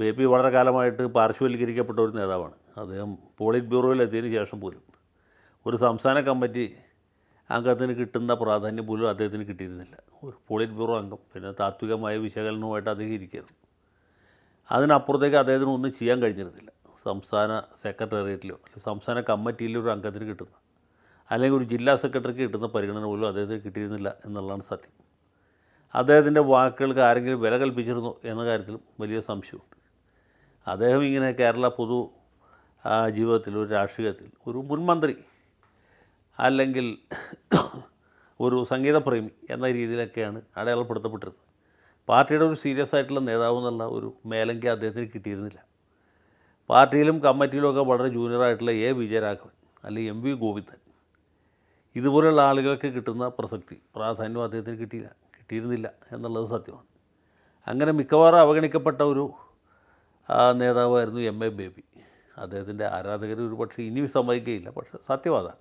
Baby വളരെ കാലമായിട്ട് പാർശ്വവൽക്കരിക്കപ്പെട്ട ഒരു നേതാവാണ്. അദ്ദേഹം പോളിറ്റ് ബ്യൂറോയിൽ എത്തിയതിന് ശേഷം പോലും ഒരു സംസ്ഥാന കമ്മിറ്റി അംഗത്തിന് കിട്ടുന്ന പ്രാധാന്യം പോലും അദ്ദേഹത്തിന് കിട്ടിയിരുന്നില്ല. ഒരു പോളിറ്റ് ബ്യൂറോ അംഗം പിന്നെ താത്വികമായ വിശകലനവുമായിട്ട് അദ്ദേഹം ഇരിക്കരുത് അതിനപ്പുറത്തേക്ക് അദ്ദേഹത്തിന് ഒന്നും ചെയ്യാൻ കഴിഞ്ഞിരുന്നില്ല. സംസ്ഥാന സെക്രട്ടേറിയറ്റിലോ അല്ലെങ്കിൽ സംസ്ഥാന കമ്മിറ്റിയിലോ ഒരു അംഗത്തിന് കിട്ടുന്ന അല്ലെങ്കിൽ ഒരു ജില്ലാ സെക്രട്ടറിക്ക് കിട്ടുന്ന പരിഗണന പോലും അദ്ദേഹത്തിന് കിട്ടിയിരുന്നില്ല എന്നുള്ളതാണ് സത്യം. അദ്ദേഹത്തിന്റെ വാക്കുകൾക്ക് ആരെങ്കിലും വില കൽപ്പിച്ചിരുന്നു എന്ന കാര്യത്തിലും വലിയ സംശയമുണ്ട്. അദ്ദേഹം ഇങ്ങനെ കേരള പൊതു ജീവിതത്തിൽ ഒരു രാഷ്ട്രീയത്തിൽ ഒരു മുൻമന്ത്രി അല്ലെങ്കിൽ ഒരു സംഗീതപ്രേമി എന്ന രീതിയിലൊക്കെയാണ് അടയാളപ്പെടുത്തപ്പെട്ടിരുന്നത്. പാർട്ടിയുടെ ഒരു സീരിയസ് ആയിട്ടുള്ള നേതാവ് എന്നുള്ള ഒരു മേലങ്കി അദ്ദേഹത്തിന് കിട്ടിയിരുന്നില്ല. പാർട്ടിയിലും കമ്മിറ്റിയിലും ഒക്കെ വളരെ ജൂനിയറായിട്ടുള്ള എ വിജയരാഘവൻ അല്ലെങ്കിൽ എം വി ഗോവിന്ദൻ ഇതുപോലെയുള്ള ആളുകൾക്ക് കിട്ടുന്ന പ്രസക്തി പ്രാധാന്യം അദ്ദേഹത്തിന് കിട്ടിയില്ല. കിട്ടിയിരുന്നില്ല എന്നുള്ളത് സത്യമാണ്. അങ്ങനെ മിക്കവാറും അവഗണിക്കപ്പെട്ട ഒരു നേതാവായിരുന്നു എം. എ. ബേബി. അദ്ദേഹത്തിന്റെ ആരാധകർ ഒരു പക്ഷേ ഇനി സമ്മതിക്കുകയില്ല പക്ഷേ സത്യം അതാണ്